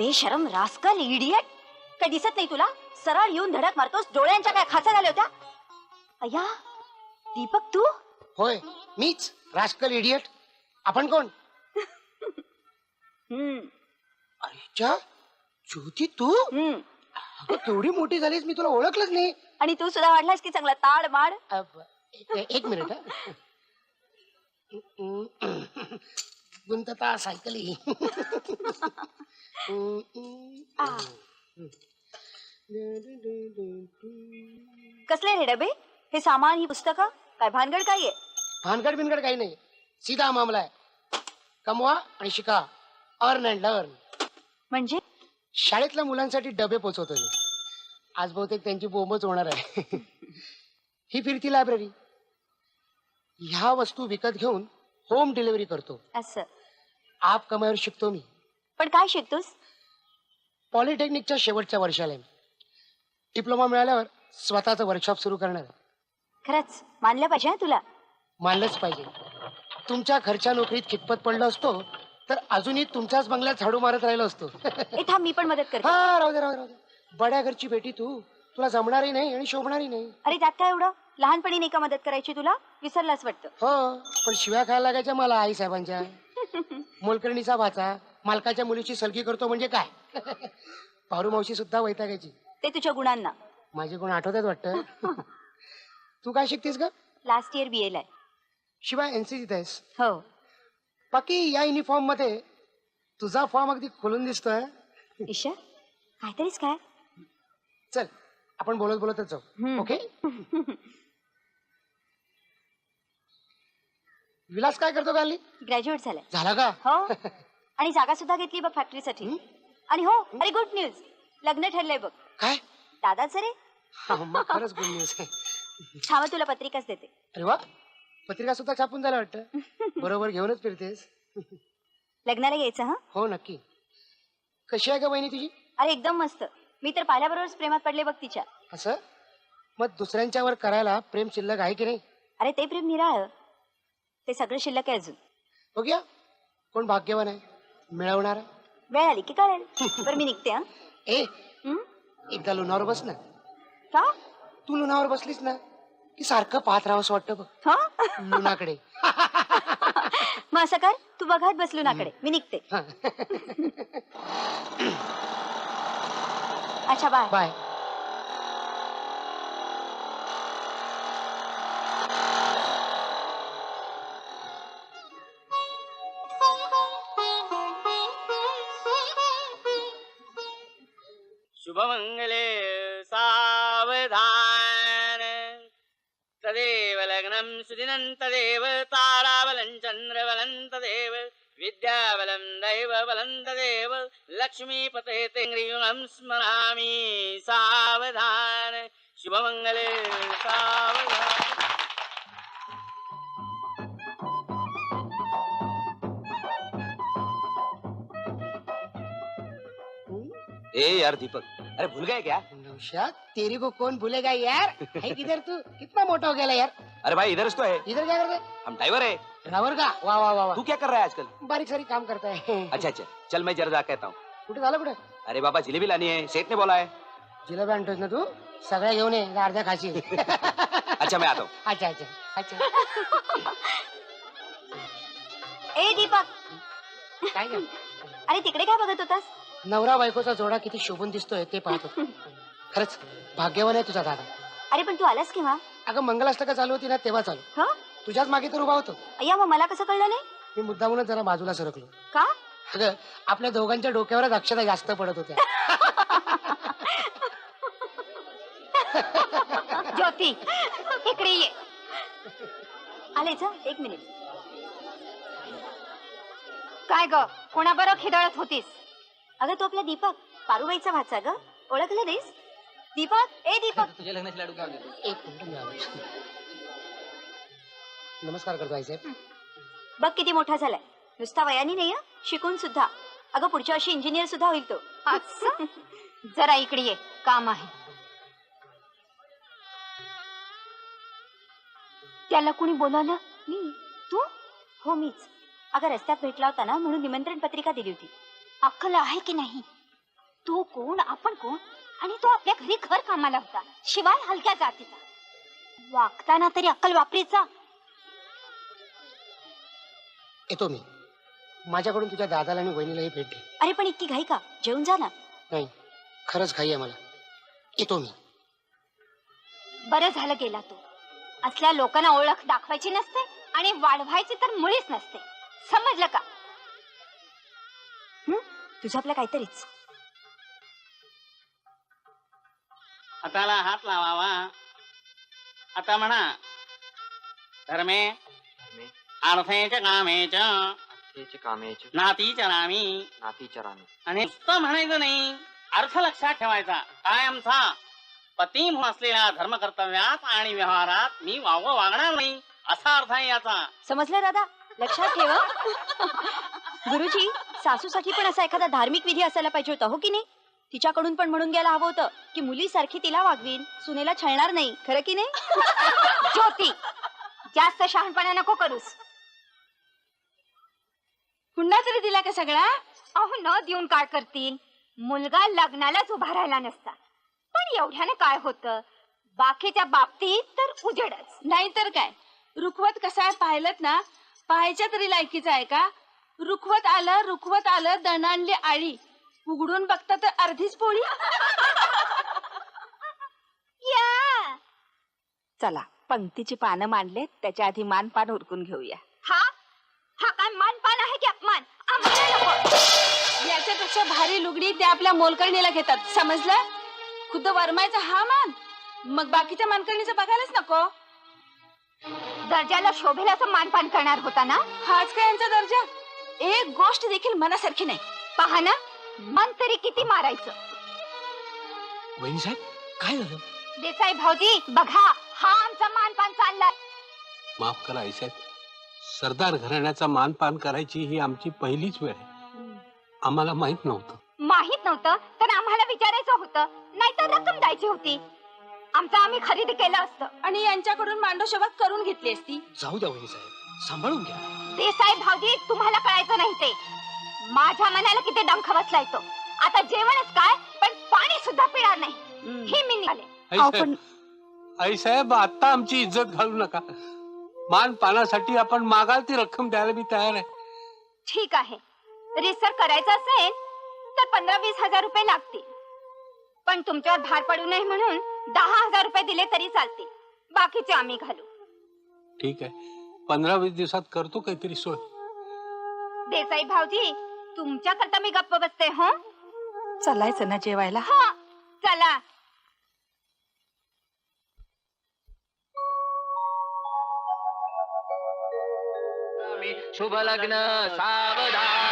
बेशरम rascal idiot काय दिसत नाही तुला? सरळ येऊन धडक मारतोस डोळ्यांच्या काय खाचा झाल्या होत्या? अय्या दीपक तू? होय मीच रास्कल इडियट आपण कोण? हम्म. अरेच्या ज्योती तू? हम्म. अगं, केवढी मोठी झालीस मी तुला ओळखलंच नाही. आणि तू सुद्धा वाढलास की चांगला ताड माड? अब, ए- एक मिनिट हं. गुंतता सायकली. कसले रे डबे? हे सामान ही पुस्तकं? काय भानगड काय आहे? भानगड बिनगड काही नाही. सीधा मामला आहे. कमवा आणि शिका. Earn and learn. म्हणजे? शाळेतल्या मुलांसाठी डबे पोचवतोय मी. आज बहुतेक त्यांची बोंबच होणार आहे. ही फिरती लायब्ररी. ह्या वस्तू विकत घेऊन होम डिलिव्हरी करतो. असं. आप कमाईवर शिकतो मी. पण काय शिकतोस? पॉलिटेक्निकच्या शेवटच्या वर्षाला आहे मी. डिप्लोमा मिळाल्यावर स्वतःचं वर्कशॉप सुरू करणार आहे. खरंच? मानलं पाहिजे हं तुला? मानलंच पाहिजे. तुमच्या घरच्या नोकरीत खितपत पडलो असतो तर अजूनही तुमच्याच बंगल्यात झाडू मारत राहिलो असतो. ए थांब मी पण मदत करते. हा राहू दे राहू दे राहू दे. बड्या घरची बेटी तू. तुला जमणारही नाही आणि शोभणारही नाही. अरे त्यात काय एवढं? लहानपणी नाही का मदत करायची तुला? विसरलाच वाटतं. हो पण शिव्या खायला लागायच्या मला आई साहेबांच्या मोलकर्णीचा भाचा मालकाच्या मुलीची सलगी करतो म्हणजे काय? पारू मावशी सुद्धा वैतागायची. ते तुझ्या गुणांना. माझे कोण आठवतात वाटतं. तू काय शिकतेस का लास्ट इयर बी आहे. शिवाय एनसीसीत आहेस. हो. बाकी या युनिफॉर्ममध्ये तुझा फॉर्म अगदी खोलून दिसतोय. ईशा काहीतरीच काय? चल आपण बोलत बोलतच जाऊ. ओके विलास काय करतो काली ग्रॅज्युएट झालाय. झाला का? हो. आणि जागा सुद्धा घेतली बघ फॅक्टरीसाठी. आणि हो अरे गुड न्यूज लग्न ठरलंय बघ. काय? दादाच रे हा, मग खरंच गुड न्यूज आहे. छावा तुला पत्रिकाच देते. अरे वा. पत्रिका सुद्धा छापून झाल्या वाटतं. बरोबर घेऊनच फिरतेस. लग्नाला यायचं हा? हो नक्की. कशी आहे का बहिणी तुझी? अरे एकदम मस्त. मी तर पाहिल्याबरोबरच प्रेमात पडले बघ तिच्या. असं? मग दुसऱ्यांच्यावर करायला प्रेम शिल्लक आहे की नाही? अरे ते प्रेम निराळ. ते सगळं शिल्लक आहे अजून. बघूया. कोण भाग्यवान आहे? मिळवणार? वेळ आली की कळेल. बरं मी निघते हा. ए हं? एकदा लुणावर बस ना. का? तू लुणावर बसलीस ना की सारखं पाहत राहावंसं वाटतं बघ. हा? लुणाकडे. मग असं कर तू बघत बसलू नाकडे मी निघते. हा. अच्छा बाय. बाय. शुभमङ्गले सावधान। तदेव लग्नं सुदिनं तदेव ताराबलं चन्द्रबलं तदेव विद्याबलं दैवबलं तदेव लक्ष्मीपते तेङ्ग्रियुनं स्मरामि सावधान। शुभमङ्गले सावधान। ए यार दीपक अरे भूल गए क्या? नौशाद तेरी को कौन भूलेगा यार? है किधर तू? कितना मोटा हो गया यार। अरे भाई इधर तो है। इधर क्या करते? हम ड्राइवर है। ड्रायव्हर का? वा वा वा वा तू क्या कर रहा है आजकल? बारीक सारी काम करता है। अच्छा अच्छा। चल मैं जरा कहता हूँ। कुठे झालं कुठे? अरे बाबा जिलेबी लानी है। सेठ ने बोला है। जिलेबी आणतोस ना तू? सगळ्या घेऊन ये अर्ध्या खाशी अच्छा मैं आता हूँ। अच्छा अच्छा अच्छा. ए दीपक. काय? अरे तिकडे काय बघत होतास? नवरा बायकोचा जोडा किती शोभून दिसतोय ते पाहतो. खरंच भाग्यवान आहे तुझा दादा. अरे पण तू आलास केव्हा? अगं मंगलाष्टका चालू होती ना तेव्हा चालू. ह? तुझ्याच मागे तर उभा होतो. अय्या मग मला कसं कळलं नाही? मी मुद्दामूनच जरा बाजूला सरकलो. का? अगं आपल्या दोघांच्या डोक्यावरच अक्षता जास्त पडत होत्या. ज्योती इकडे ये. आलेच हं? एक मिनिट. काय ग कोणाबरोबर खिदळत होतीस? अगं तो आपला दीपक. पारुबाईचा भाचा ग. ओळखलं नाहीस दीपक? ए दीपक. तुझ्या लग्नाची लाडू काय एक मिनिट. मी आलो. नमस्कार करतो आई साहेब. बघ किती मोठा झालाय. नुसता वयाने नाही हं, शिकून सुद्धा. अगं पुढच्या वर्षी इंजिनियर सुद्धा होईल तो. जरा इकडे ये. काम आहे. त्याला कुणी बोलावलं? मी? तू? हो मीच. अगं रस्त्यात भेटला होता ना म्हणून निमंत्रण पत्रिका दिली होती. अक्कल आहे की नाही? तू कोण आपण कोण? आणि तो आपल्या घरी घर कामाला होता. शिवाय हलक्या जातीचा. वागताना तरी अक्कल वापरीचा. येतो मी. माझ्याकडून तुझ्या दादाला आणि वहिनीलाही भेट घे अरे पण इतकी घाई का? जेवून जा ना. नाही खरंच घाई आहे मला. येतो मी. बरं झालं गेला तू. असल्या लोकांना ओळख दाखवायची नसते आणि वाढवायची तर मुळीच नसते. समजलं का? तुझं आपलं काहीतरीच. हाताला हात लावावा. आता म्हणा धर्मे अर्थेच कामेच कामेच नाती चरामी नाती चरामी आणि नुसतं म्हणायचं नाही अर्थ लक्षात ठेवायचा. कायमचा पती म्हणून असलेल्या धर्म कर्तव्यात आणि व्यवहारात मी वाव वागणार नाही. असा अर्थ आहे याचा. समजलं दादा? लक्षात ठेव? गुरुजी सासूसाठी पण असा एखादा धार्मिक विधी असायला पाहिजे होता हो की नाही? तिच्याकडून पण म्हणून घ्यायला हवं होतं की मुलीसारखी तिला वागवीन सुनेला छळणार नाही खरं की नाही? ज्योती जास्त शहाणपणा नको करूस. पुन्हा तरी दिला का सगळा अहो न देऊन काय करतील. मुलगा लग्नालाच उभा राहिला नसता. पण एवढ्याने काय होतं? बाकीच्या बाबतीत तर उजेडच. नाहीतर काय? रुखवत कसा आहे पाहिलं ना पाहायच्या तरी लायकीचा आहे का? रुखवत आलं रुखवत आलं दणाणली आळी. उघडून बघता तर अर्धीच पोळी. या. चला पंक्तीची पानं मांडलेत त्याच्या आधी मानपान उरकून घेऊया. हा? हा काय मानपान आहे की अपमान? आम्हाला नको. याच्यापेक्षा भारी लुगडी ते आपल्या मोलकर्णीला घेतात समजलं? खुद्द वरमायचा हा मान. मग बाकीच्या मानकर्णीचं बघायलाच नको. दर्जाला शोभेल असं मानपान करणार होता ना? हाच काय यांचा दर्जा? एक गोष्ट देखील मनासारखी नाही. पहा ना मन तरी किती मारायचं. वहिनी साहेब काय झालं? देसाई भाऊजी बघा हा आमचा मानपान चाललाय. माफ करा आई साहेब. सरदार घराण्याचा मानपान करायची ही आमची पहिलीच वेळ आहे. आम्हाला माहीत नव्हतं. माहीत नव्हतं तर आम्हाला विचारायचं होतं. नाहीतर रक्कम द्यायची होती. आमचं आम्ही खरेदी केलं असतं. आणि यांच्याकडून मांडोशोभा करून घेतली असती. जाऊ द्या वहिनी साहेब. सांभाळून घ्या. देसाई भाऊजी तुम्हाला कळायचं नाही ते. माझ्या मनाला किती डंख बसलाय तो. आता जेवणच काय पण पाणी सुद्धा पिणार नाही. हे मी निघाले. अहो, साहेब. आई साहेब आता आमची इज्जत घालू नका. मान पानासाठी आपण मागाल ती रक्कम द्यायला मी तयार आहे. ठीक आहे. रिसर करायचं असेल तर पंधरा वीस हजार रुपये लागतील. पण तुमच्यावर भार पडू नये म्हणून दहा हजार रुपये दिले तरी चालतील. बाकीचे आम्ही घालू. ठीक आहे. पंधरा वीस दिवसात करतो काहीतरी सोय. देसाई भाऊजी तुमच्या करता मी गप्प बसते हो? चलायचं ना जेवायला? हा चला. शुभ लग्न सावधान.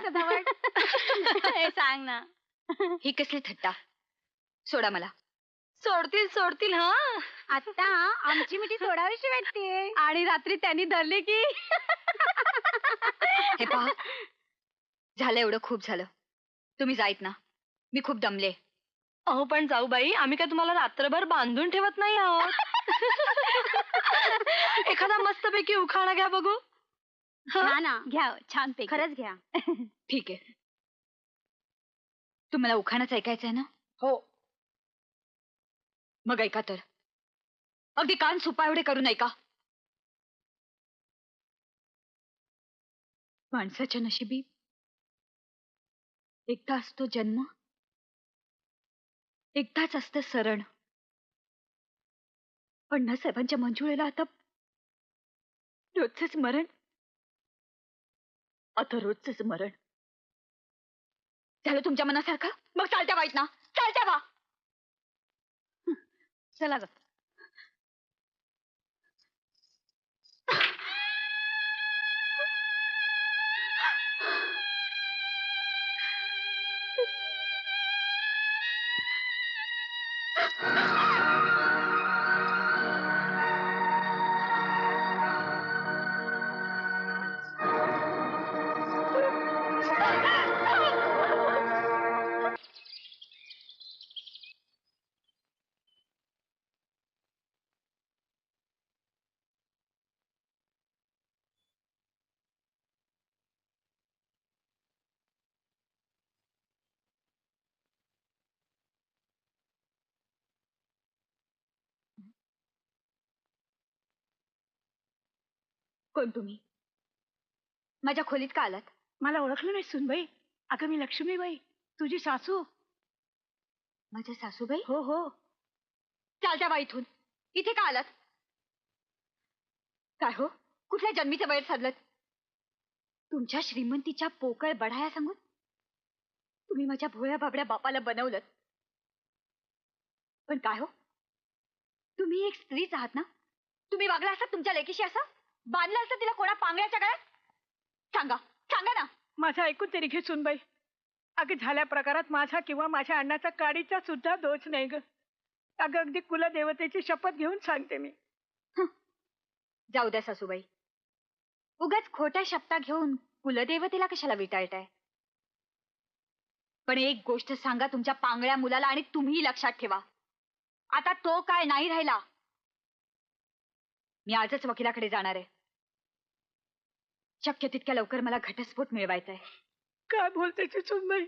सांग ना. सजावट सांग ना. ही कसली थट्टा? सोडा मला. सोडतील सोडतील हा. आता आमची मिठी सोडावीशी वाटते. आणि रात्री त्यांनी धरले की. हे पहा. झालं एवढं खूप झालं. तुम्ही जाईत ना मी खूप दमले. अहो पण जाऊ बाई आम्ही काय तुम्हाला रात्रभर बांधून ठेवत नाही आहोत. एखादा मस्तपैकी उखाणा घ्या बघू. ना ना. घ्या छान पे खरंच घ्या. ठीक आहे. तुम्हाला उखाणच ऐकायचं आहे ना? हो. मग ऐका तर. अगदी कान सुपा एवढे करून ऐका माणसाच्या नशिबी एकदा असतो जन्म एकदाच असतं सरण. पण साहेबांच्या मंजुळेला आता रोजच मरण आता स्मरण मरण. झालं तुमच्या मनासारखं? मग चालत्या वाईट ना चालत्या वा चला ग. कोण तुम्ही? माझ्या खोलीत का आलात? मला ओळखलं नाही सुनबाई. अगं मी लक्ष्मीबाई. तुझी सासू. माझ्या सासूबाई? हो हो. चालत्या बा इथून. इथे का आलात? काय हो? कुठल्या जन्मीचे वैर साधलत? तुमच्या श्रीमंतीच्या पोकळ बढाया सांगून? तुम्ही माझ्या भोळ्या बाबड्या बापाला बनवलं पण काय हो? तुम्ही एक स्त्रीच आहात ना? तुम्ही वागला असता तुमच्या लेकीशी असं? बांधलं असतं तिला कोणा पांगळ्याच्या गळ्यात? सांगा सांगा ना. माझं ऐकून तरी घे सुनबाई. अगं झाल्या प्रकारात माझा किंवा माझ्या अण्णाचा काडीचा सुद्धा दोष नाही ग. अगं अगदी कुलदेवतेची शपथ घेऊन सांगते मी. जाऊ द्या सासूबाई. उगाच खोट्या शब्दा घेऊन कुलदेवतेला कशाला विटाळताय? पण एक गोष्ट सांगा तुमच्या पांगळ्या मुलाला आणि तुम्ही लक्षात ठेवा. आता तो काय नाही राहिला. मी आजच वकिलाकडे जाणार आहे. शक्य तितक्या लवकर मला घटस्फोट मिळवायचा आहे. काय बोलते सुनबाई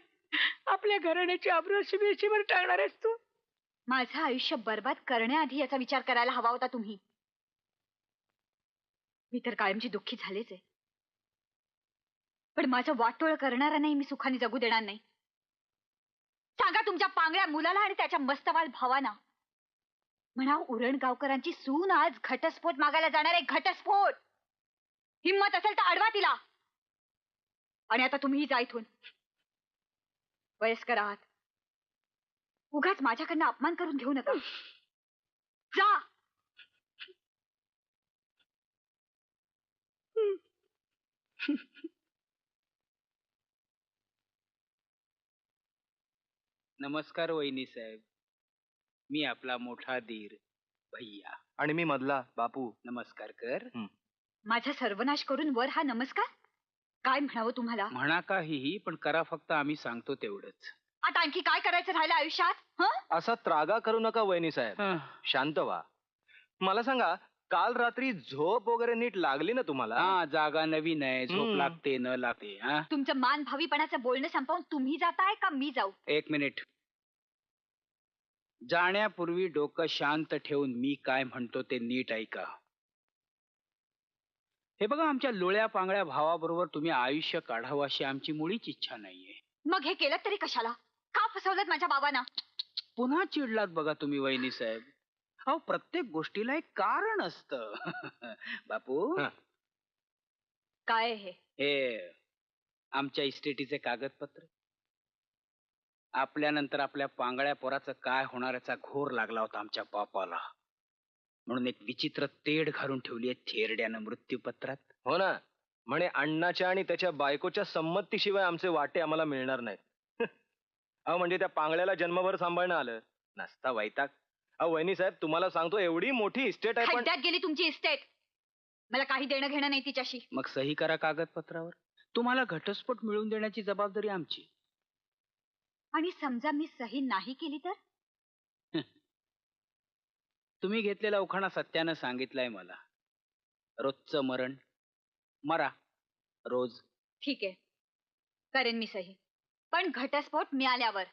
आपल्या घराण्याची आब्रोशी बेशीवर टाळणार आहेस तू? माझं आयुष्य बर्बाद करण्याआधी याचा विचार करायला हवा होता तुम्ही. मी तर कायमची दुःखी झालेच आहे. पण माझं वाटोळ करणारा नाही मी सुखाने जगू देणार नाही. सांगा तुमच्या पांगळ्या मुलाला आणि त्याच्या मस्तवाल भावाना. म्हणा उरण गावकरांची सून आज घटस्फोट मागायला जाणार आहे, घटस्फोट! हिम्मत असेल तर अडवा तिला! आणि आता तुम्ही जा इथून. वयस्कर आहात. उगाच माझ्याकडनं अपमान करून घेऊ नका. जा! नमस्कार, वहिनी साहेब. मी आपला मोठा धीर भैया. आणि मी मधला बापू. नमस्कार कर. माझा सर्वनाश करून वर हा नमस्कार? काय म्हणावं तुम्हाला? म्हणा काहीही पण करा फक्त आम्ही सांगतो तेवढंच. आता आणखी काय करायचं राहिलं आयुष्यात? हं? असा त्रागा करू नका वहिनी साहेब. हं, शांत व्हा. मला सांगा काल रात्री झोप वगैरे नीट लागली ना तुम्हाला? हा जागा नवीन आहे झोप हम्म. लागते न लागते हा? तुमचं मान भावीपणाचं बोलणं संपवून तुम्ही जाताय का मी जाऊ? एक मिनिट. जाण्यापूर्वी डोकं शांत ठेवून मी काय म्हणतो ते नीट ऐका. हे बघा आमच्या लोळ्या पांगळ्या भावाबरोबर तुम्ही आयुष्य काढावं अशी आमची मुळीच इच्छा नाहीये. मग हे केलं तरी कशाला? का फसवलं माझ्या बाबांना? पुन्हा चिडलात बघा तुम्ही वहिनी साहेब. अहो प्रत्येक गोष्टीला एक कारण असतं. बापू. हं. काय हे? हे आमच्या इस्टेटीचे कागदपत्र. आपल्यानंतर आपल्या पांगळ्या पोराचं काय होणार याचा घोर लागला होता आमच्या बापाला. म्हणून एक विचित्र तेढ घालून ठेवली आहे थेरड्यानं मृत्यूपत्रात. हो ना. म्हणे अण्णाच्या आणि त्याच्या बायकोच्या संमतीशिवाय आमचे वाटे आम्हाला मिळणार नाहीत. अहो म्हणजे त्या पांगळ्याला जन्मभर सांभाळणं आलं. नसता वैताग. अहो वहिनी साहेब तुम्हाला सांगतो एवढी मोठी इस्टेट आहे पण खड्ड्यात गेली तुमची इस्टेट मला काही देणं घेणं नाही तिच्याशी. मग सही करा कागदपत्रावर. तुम्हाला घटस्फोट मिळवून देण्याची जबाबदारी आमची. आणि समजा मी सही नाही केली तर? तुम्ही घेतलेला उखाणा सत्यानं सांगितलाय मला. रोजचं मरण. मरा. रोज. ठीक आहे. करेन मी सही. पण घटस्फोट मिळाल्यावर.